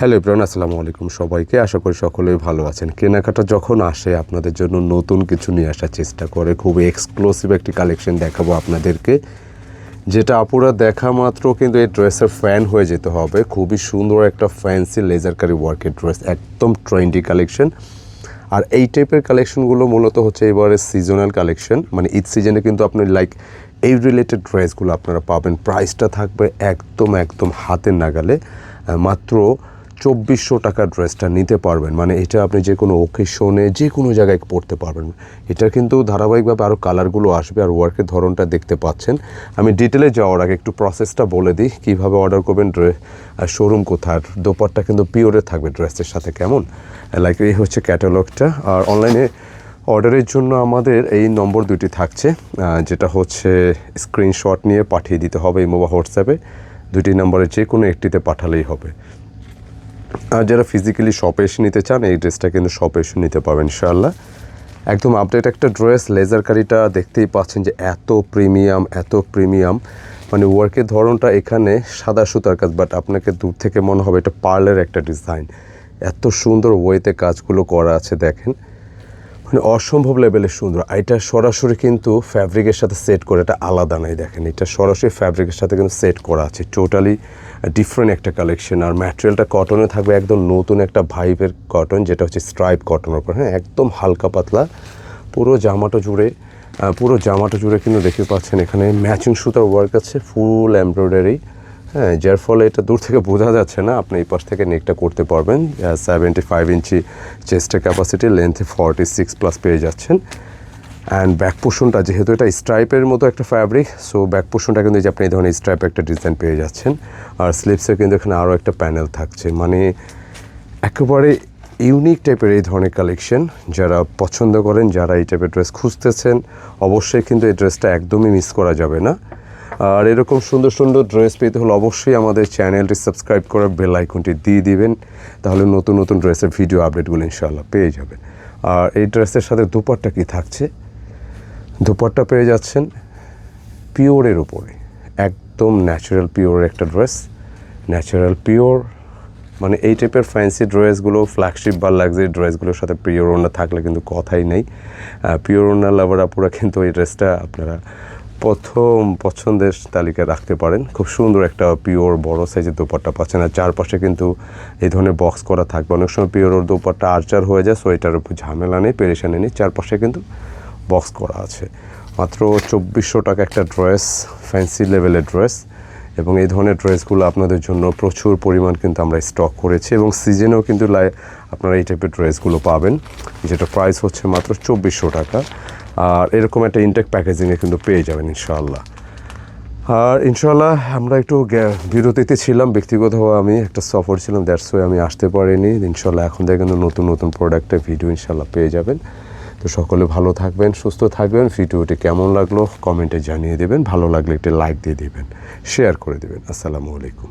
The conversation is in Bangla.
হ্যালো ইব্রান আসসালামু আলাইকুম সবাইকে। আশা করি সকলেই ভালো আছেন। কেনাকাটা যখন আসে, আপনাদের জন্য নতুন কিছু নিয়ে আসার চেষ্টা করে খুবই এক্সক্লুসিভ একটি কালেকশন দেখাবো আপনাদেরকে। যেটা আপুরা দেখা মাত্র, কিন্তু এই ড্রেসের ফ্যান হয়ে যেতে হবে। খুবই সুন্দর একটা ফ্যান্সি লেজারকারি ওয়ার্কের ড্রেস একদম ট্রেন্ডি কালেকশন আর এই টাইপের কালেকশনগুলো মূলত হচ্ছে এবারে সিজনাল কালেকশন মানে ঈদ সিজনে কিন্তু আপনি লাইক এই রিলেটেড ড্রেসগুলো আপনারা পাবেন। প্রাইসটা থাকবে একদম একদম হাতের নাগালে। মাত্র চব্বিশশো টাকার ড্রেসটা নিতে পারবেন। মানে এটা আপনি যে কোনো ওকেশনে যে কোনো জায়গায় পরতে পারবেন। এটা কিন্তু ধারাবাহিকভাবে আরও কালারগুলো আসবে আর ওয়ার্কের ধরনটা দেখতে পাচ্ছেন। আমি ডিটেলে যাওয়ার আগে একটু প্রসেসটা বলে দিই, কীভাবে অর্ডার করবেন ড্রে শোরুম কোথার দোপারটা কিন্তু পিওরে থাকবে ড্রেসের সাথে, কেমন? লাইক এই হচ্ছে ক্যাটালগটা আর অনলাইনে অর্ডারের জন্য আমাদের এই নম্বর দুটি থাকছে যেটা হচ্ছে স্ক্রিনশট নিয়ে পাঠিয়ে দিতে হবে ইমো বা হোয়াটসঅ্যাপে। দুটি নম্বরে যে কোনো একটিতে পাঠালেই হবে। আর যারা ফিজিক্যালি শপে এসে নিতে চান, এই ড্রেসটা কিন্তু শপে এসে নিতে পারবেন, ইনশাআল্লাহ। একদম আপডেট একটা ড্রেস লেজার কারিটা দেখতেই পাচ্ছেন যে এত প্রিমিয়াম এত প্রিমিয়াম মানে ওয়ার্কের ধরনটা এখানে সাদা সুতার কাজ বাট আপনাকে দূর থেকে মনে হবে এটা পার্লের একটা ডিজাইন এত সুন্দর ওয়েতে কাজগুলো করা আছে, দেখেন। মানে অসম্ভব লেভেলের সুন্দর। এটা সরাসরি কিন্তু ফ্যাব্রিকের সাথে সেট করে, এটা আলাদা নাই, দেখেন। এটা সরাসরি ফ্যাব্রিকের সাথে কিন্তু সেট করা আছে। টোটালি ডিফারেন্ট একটা কালেকশন আর ম্যাটেরিয়ালটা কটনে থাকবে একদম নতুন একটা ভাইবের কটন যেটা হচ্ছে স্ট্রাইপ কটনের উপর। হ্যাঁ একদম হালকা পাতলা। পুরো জামাটা জুড়ে পুরো জামাটা জুড়ে কিন্তু দেখতে পাচ্ছেন এখানে ম্যাচিং সুতার ওয়ার্ক আছে ফুল এমব্রয়ডারি হ্যাঁ যার ফলে এটা দূর থেকে বোঝা যাচ্ছে না আপনি এই পাশ থেকে নেকটা করতে পারবেন। সেভেন্টি ফাইভ ইঞ্চি চেস্টের ক্যাপাসিটি লেন্থে ফর্টি সিক্স প্লাস পেয়ে যাচ্ছেন। অ্যান্ড ব্যাক পোর্শনটা যেহেতু এটা স্ট্রাইপের মতো একটা ফ্যাব্রিক সো ব্যাক পোর্শনটা কিন্তু আপনি এই ধরনের স্ট্রাইপের একটা ডিজাইন পেয়ে যাচ্ছেন। আর স্লিপসের কিন্তু এখানে আরও একটা প্যানেল থাকছে। মানে একেবারে ইউনিক টাইপের এই ধরনের কালেকশন যারা পছন্দ করেন, যারা এই টাইপের ড্রেস খুঁজতেছেন, অবশ্যই কিন্তু এই ড্রেসটা একদমই মিস করা যাবে না। আর এরকম সুন্দর সুন্দর ড্রেস পেতে হলে অবশ্যই আমাদের চ্যানেলটি সাবস্ক্রাইব করে বেল আইকনটি দিয়ে দিবেন, তাহলে নতুন নতুন ড্রেসের ভিডিও আপডেটগুলো ইনশাআল্লাহ পেয়ে যাবেন। আর এই ড্রেসের সাথে দুপাট্টা কি থাকছে? দুপাট্টা পেয়ে যাচ্ছেন পিওরের উপরে, একদম ন্যাচারাল পিওর একটা ড্রেস ন্যাচারাল পিওর মানে এই টাইপের ফ্যান্সি ড্রেসগুলো ফ্ল্যাগশিপ বা লাক্সারি ড্রেসগুলোর সাথে পিওর ওনা থাকলে কিন্তু কথাই নেই। পিওর ওনা লাভার আপুরা কিন্তু এই ড্রেসটা আপনারা প্রথম পছন্দের তালিকায় রাখতে পারেন। খুব সুন্দর একটা পিওর বড় সাইজের দোপাট্টা পাচ্ছেন। আর চারপাশে কিন্তু এই ধরনের বক্স করা থাকবে। অনেক সময় পিওর দোপাট্টা আর্চার হয়ে যায় সো এটার উপর ঝামেলা নেই, পেরেশানি নেই। চারপাশে কিন্তু বক্স করা আছে। মাত্র চব্বিশশো টাকা একটা ড্রেস, ফ্যান্সি লেভেলের ড্রেস। এবং এই ধরনের ড্রেসগুলো আপনাদের জন্য প্রচুর পরিমাণ কিন্তু আমরা স্টক করেছি। এবং সিজনেও কিন্তু লাই আপনারা এই টাইপের ড্রেসগুলো পাবেন। যেটা প্রাইস হচ্ছে মাত্র চব্বিশশো টাকা। আর এরকম একটা ইনটেক প্যাকেজিংয়ে কিন্তু পেয়ে যাবেন ইনশাআল্লাহ। আর ইনশাল্লাহ আমরা একটু বিরতিতে ছিলাম, ব্যক্তিগতভাবে আমি একটা সফর ছিলাম দ্যাটস ওয়ে আমি আসতে পারিনি। ইনশাল্লাহ এখন থেকে কিন্তু নতুন নতুন প্রোডাক্টের ভিডিও ইনশাল্লাহ পেয়ে যাবেন। তো সকলে ভালো থাকবেন, সুস্থ থাকবেন। ভিডিওটি কেমন লাগল? কমেন্টে জানিয়ে দেবেন। ভালো লাগলে একটি লাইক দিয়ে দেবেন শেয়ার করে দেবেন। আসসালামু আলাইকুম।